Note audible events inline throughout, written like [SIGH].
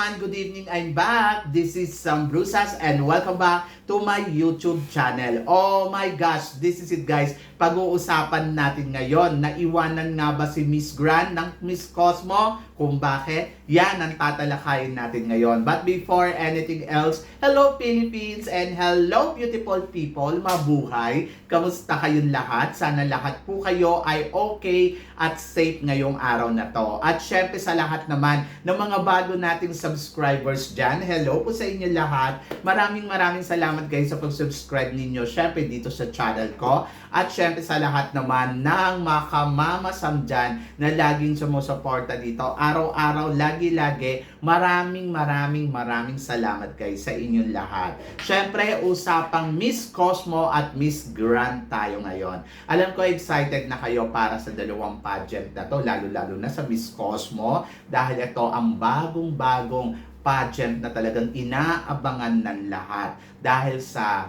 Everyone! Good evening! I'm back! This is Sam Brusas and welcome back to my YouTube channel. Oh my gosh! This is it guys. Pag-uusapan natin ngayon na iwanan nga ba si Miss Grand ng Miss Cosmo? Kung bakit? Yan ang tatalakayin natin ngayon. But before anything else, hello Philippines and hello beautiful people! Mabuhay! Kamusta kayong lahat? Sana lahat po kayo ay okay at safe ngayong araw na to. At syempre sa lahat naman ng mga bago nating subscribers dyan, hello po sa inyo lahat. Maraming maraming salamat guys sa pag-subscribe ninyo syempre dito sa channel ko. At syempre sa lahat naman ng makamamasam dyan na laging sumusuporta dito. Araw-araw, lagi-lagi, maraming maraming maraming salamat guys sa inyong lahat. Syempre, usapang Miss Cosmo at Miss Grand tayo ngayon. Alam ko excited na kayo para sa dalawang pageant na to, lalo-lalo na sa Miss Cosmo dahil ito ang bagong-bagong pageant na talagang inaabangan ng lahat dahil sa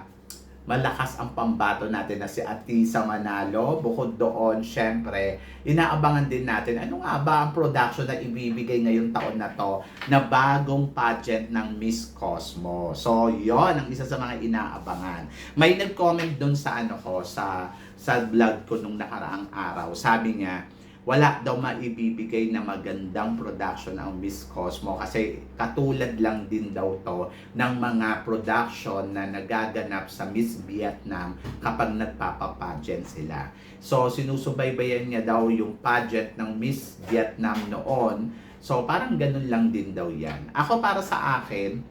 malakas ang pambato natin na si Atisa Manalo. Bukod doon, syempre, inaabangan din natin ano nga ba ang production na ibibigay ngayong taon na to na bagong pageant ng Miss Cosmo. So, yon ang isa sa mga inaabangan. May nag-comment doon sa ano ko, sa sa vlog ko nung nakaraang araw. Sabi niya, wala daw maibibigay na magandang production ang Miss Cosmo kasi katulad lang din daw to ng mga production na nagaganap sa Miss Vietnam kapag nagpapapageant sila. So sinusubaybayan niya daw yung pageant ng Miss Vietnam noon. So parang ganun lang din daw yan. Ako para sa akin,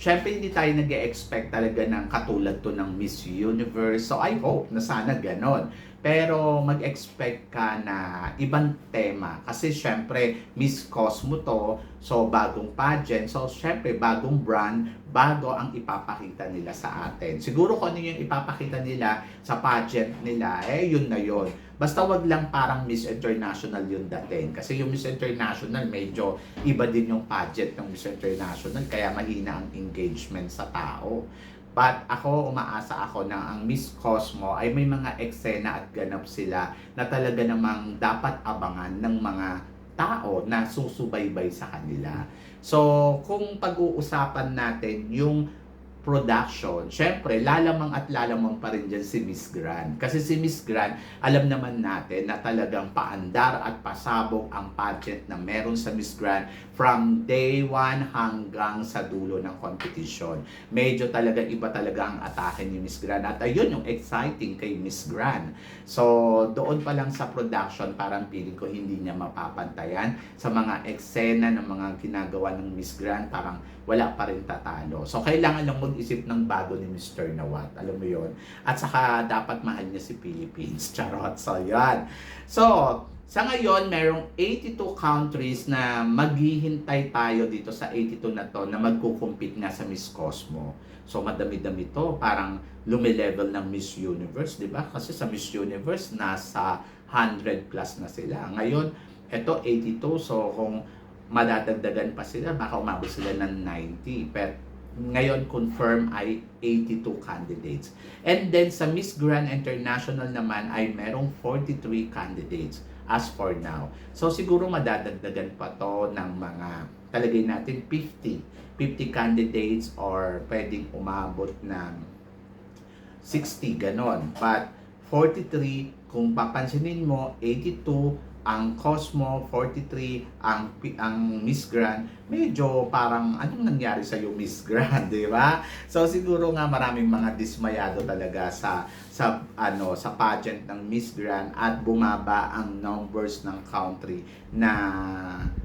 Siyempre, hindi tayo nag expect talaga ng katulad to ng Miss Universe. So, I hope na sana ganon. Pero mag-expect ka na ibang tema. Kasi syempre, Miss Cosmo to, so bagong pageant. So syempre, bagong brand, bago ang ipapakita nila sa atin. Siguro kung ano yung ipapakita nila sa pageant nila, eh yun na yun. Basta wag lang parang Miss International yung dating. Kasi yung Miss International, medyo iba din yung pageant ng Miss International. Kaya mahina ang engagement sa tao. But ako, umaasa ako na ang Miss Cosmo ay may mga eksena at ganap sila na talaga namang dapat abangan ng mga tao na susubaybay sa kanila. So, kung pag-uusapan natin yung production, syempre, lalamang at lalamang pa rin dyan si Miss Grand. Kasi si Miss Grand, alam naman natin na talagang paandar at pasabog ang pageant na meron sa Miss Grand from day one hanggang sa dulo ng competition. Medyo talaga iba talaga ang atake ni Miss Grand. At ayun yung exciting kay Miss Grand. So, doon pa lang sa production, parang feeling ko hindi niya mapapantayan. Sa mga eksena ng mga ginagawa ng Miss Grand, parang wala pa rin tatalo. So, kailangan lang mag-isip ng bago ni Mr. Nawat. Alam mo yon At saka, dapat mahal niya si Philippines. [LAUGHS] Charot. So, yan. So, sa ngayon, merong 82 countries na maghihintay tayo dito sa 82 na to na magkukumpit nga sa Miss Cosmo. So, madami-dami to. Parang lumilevel ng Miss Universe, di ba? Kasi sa Miss Universe, nasa 100 plus na sila. Ngayon, eto 82. So, kung madadagdagan pa sila, baka umabot sila ng 90. Pero ngayon confirm ay 82 candidates. And then sa Miss Grand International naman ay merong 43 candidates as for now. So siguro madadagdagan pa to ng mga talagay natin 50. 50 candidates or pwedeng umabot ng 60 ganon. But 43 kung papansinin mo 82 ang Cosmo 43, ang ang Miss Grand, medyo parang anong nangyari sa iyo Miss Grand, [LAUGHS] 'di ba? So siguro nga maraming mga dismayado talaga sa sa ano sa pageant ng Miss Grand at bumaba ang numbers ng country na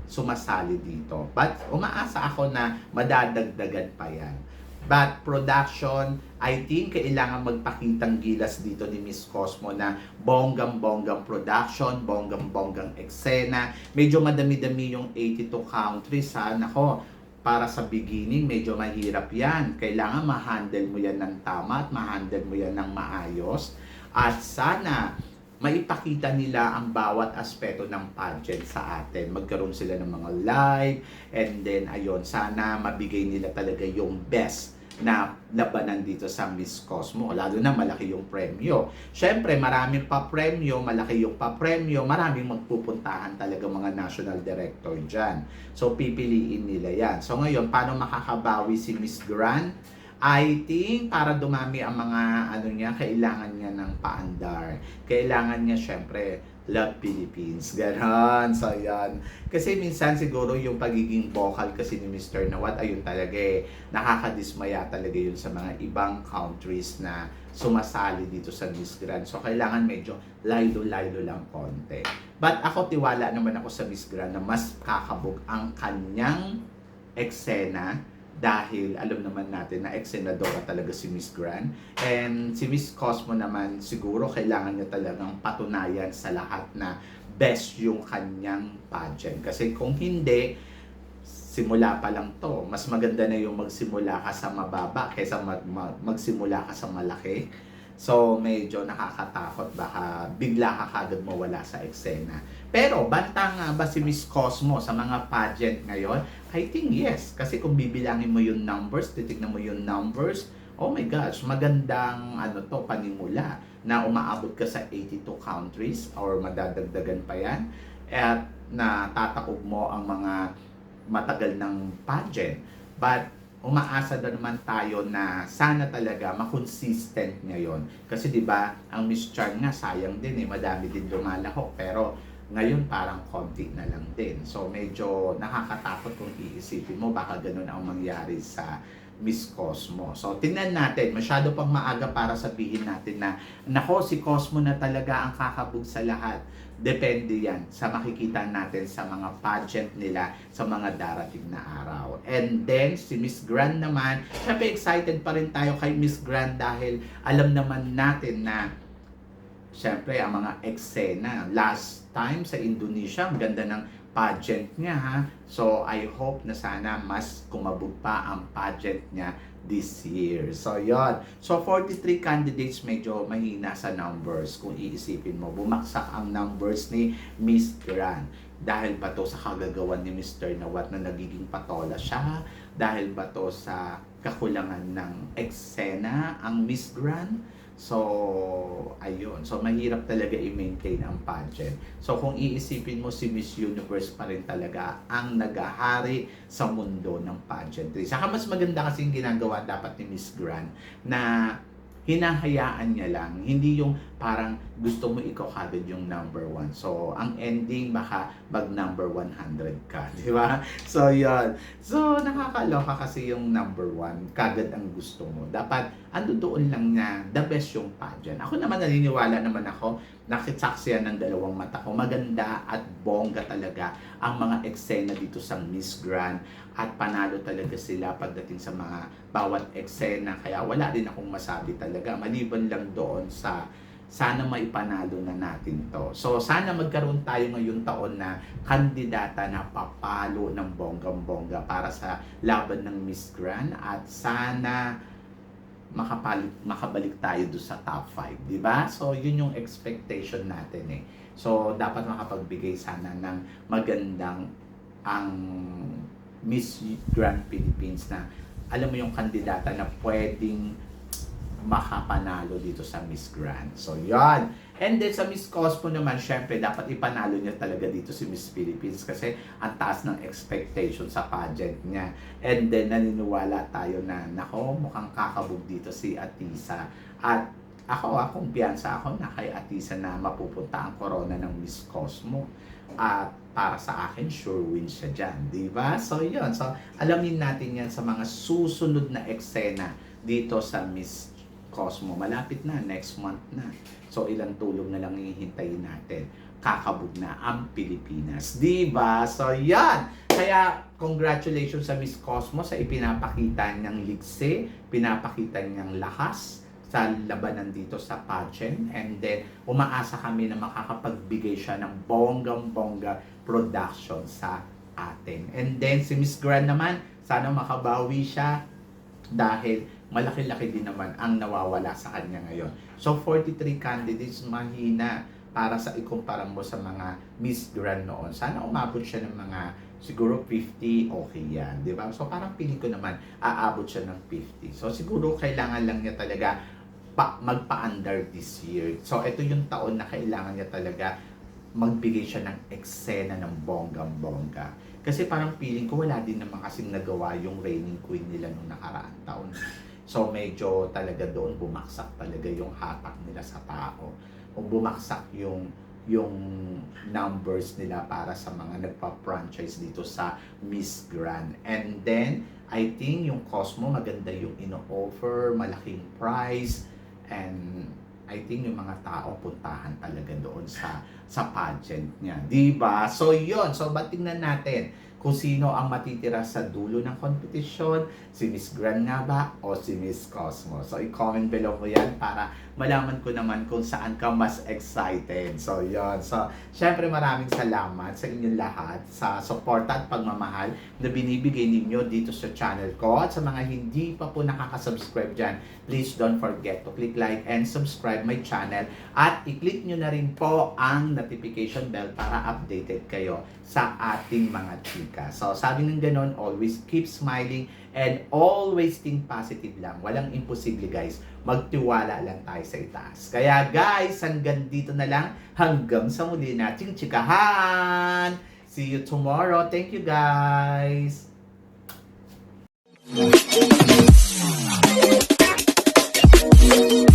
sumasali dito. But umaasa ako na madadagdagan pa 'yan. But production, I think kailangan magpakitang gilas dito ni Miss Cosmo na bonggang-bonggang production, bonggang-bonggang eksena. Medyo madami-dami yung 82 countries ha. Nako, para sa beginning, medyo mahirap yan. Kailangan ma-handle mo yan ng tama at ma-handle mo yan ng maayos. At sana maipakita nila ang bawat aspeto ng pageant sa atin. Magkaroon sila ng mga live and then ayun, sana mabigay nila talaga yung best na labanan dito sa Miss Cosmo. Lalo na malaki yung premyo. Siyempre, maraming pa premyo, malaki yung pa premyo, maraming magpupuntahan talaga mga national director dyan. So, pipiliin nila yan. So, ngayon, paano makakabawi si Miss Grand? I think para dumami ang mga ano niya, kailangan niya ng paandar. Kailangan niya syempre love Philippines. Ganon. So, yan. Kasi minsan siguro yung pagiging vocal kasi ni Mr. Nawat, ayun talaga eh, nakakadismaya talaga yun sa mga ibang countries na sumasali dito sa Miss Grand. So, kailangan medyo laylo-laylo lang konti. But ako, tiwala naman ako sa Miss Grand na mas kakabog ang kanyang eksena dahil alam naman natin na eksenadora talaga si Miss Grand. And si Miss Cosmo naman siguro kailangan niya talagang patunayan sa lahat na best yung kanyang pageant. Kasi kung hindi, simula pa lang to. Mas maganda na yung magsimula ka sa mababa kaysa mag- magsimula ka sa malaki. So, medyo nakakatakot. Baka bigla ka kagad mawala sa eksena. Pero, banta nga ba si Miss Cosmo sa mga pageant ngayon? I think yes. Kasi kung bibilangin mo yung numbers, titignan mo yung numbers, oh my gosh, magandang ano to, panimula na umaabot ka sa 82 countries or madadagdagan pa yan. At na tatakog mo ang mga matagal ng pageant. But umaasa na naman tayo na sana talaga makonsistent ngayon. Kasi 'di ba, ang Miss Chan nga sayang din eh, madami din lumalahok pero ngayon parang konti na lang din. So medyo nakakatakot kung iisipin mo baka ganun ang mangyari sa Miss Cosmo. So tingnan natin, masyado pang maaga para sabihin natin na nako si Cosmo na talaga ang kakabog sa lahat. Depende yan sa makikita natin sa mga pageant nila sa mga darating na araw. And then, si Miss Grand naman, syempre excited pa rin tayo kay Miss Grand dahil alam naman natin na syempre ang mga eksena. Last time sa Indonesia, ang ganda ng pageant niya ha. So I hope na sana mas kumabog pa ang pageant niya this year. So yon. So 43 candidates medyo mahina sa numbers kung iisipin mo. Bumaksak ang numbers ni Miss Grand. Dahil ba to sa kagagawan ni Mr. Nawat na nagiging patola siya? Dahil ba to sa kakulangan ng eksena ang Miss Grand? So, ayun. So, mahirap talaga i-maintain ang pageant. So, kung iisipin mo si Miss Universe pa rin talaga ang nagahari sa mundo ng pageantry. Saka mas maganda kasi ginagawa dapat ni Miss Grand na hinahayaan niya lang. Hindi yung parang gusto mo ikaw kagad yung number one. So, ang ending baka mag number 100 ka. [LAUGHS] Di ba? So, yun. So, nakakaloka kasi yung number one. Kagad ang gusto mo. Dapat, ando doon lang na the best yung pageant. Ako naman naniniwala naman ako, nakitsaksiyan ng dalawang mata ko. Maganda at bongga talaga ang mga eksena dito sa Miss Grand at panalo talaga sila pagdating sa mga bawat eksena. Kaya wala din akong masabi talaga. Maliban lang doon sa sana maipanalo na natin to. So, sana magkaroon tayo ngayong taon na kandidata na papalo ng bonggang-bongga para sa laban ng Miss Grand at sana makapalik, makabalik tayo do sa top 5, di ba? So, yun yung expectation natin eh. So, dapat makapagbigay sana ng magandang ang Miss Grand Philippines na alam mo yung kandidata na pwedeng makapanalo dito sa Miss Grand. So, yan. And then sa Miss Cosmo naman, syempre, dapat ipanalo niya talaga dito si Miss Philippines kasi ang taas ng expectation sa pageant niya. And then, naniniwala tayo na, nako, mukhang kakabog dito si Atisa. At ako, ah, kumpiyansa ako na kay Atisa na mapupunta ang corona ng Miss Cosmo. At para sa akin, sure win siya dyan. Di ba? So, yun. So, alamin natin yan sa mga susunod na eksena dito sa Miss Cosmo. Malapit na, next month na. So, ilang tulong na lang hihintayin natin. Kakabog na ang Pilipinas. Di ba? So, yan. Kaya, congratulations sa Miss Cosmo sa ipinapakita niyang ligse, pinapakita niyang lakas sa labanan dito sa pageant and then umaasa kami na makakapagbigay siya ng bonggang-bongga production sa atin. And then si Miss Grand naman, sana makabawi siya dahil malaki-laki din naman ang nawawala sa kanya ngayon. So 43 candidates mahina. para sa ikumpara mo sa mga Miss Grand noon. Sana umabot siya ng mga siguro 50, okay yan, di ba? So parang piling ko naman, aabot siya ng 50. So siguro kailangan lang niya talaga pa, magpa-under this year. So ito yung taon na kailangan niya talaga magbigay siya ng eksena ng bonggang-bongga. Kasi parang feeling ko wala din naman kasing nagawa yung reigning queen nila nung nakaraang taon. So medyo talaga doon bumaksak talaga yung hatak nila sa tao. O bumaksak yung yung numbers nila para sa mga nagpa-franchise dito sa Miss Grand. And then, I think yung Cosmo, maganda yung ino-offer, malaking price, and I think yung mga tao puntahan talaga doon sa sa pageant niya. 'Di ba? So 'yon. So batingnan natin kung sino ang matitira sa dulo ng competition, si Miss Grand nga ba o si Miss Cosmo. So i-comment below mo 'yan para malaman ko naman kung saan ka mas excited. So 'yon. So syempre maraming salamat sa inyong lahat sa suporta at pagmamahal na binibigay ninyo dito sa channel ko. At sa mga hindi pa po nakaka-subscribe dyan, please don't forget to click like and subscribe my channel. At i-click nyo na rin po ang notification bell para updated kayo sa ating mga chika ka. So, sabi ng ganun, always keep smiling and always think positive lang. Walang imposible, guys. Magtiwala lang tayo sa itaas. Kaya, guys, hanggang dito na lang. Hanggang sa muli nating chikahan. See you tomorrow. Thank you, guys. Thank you.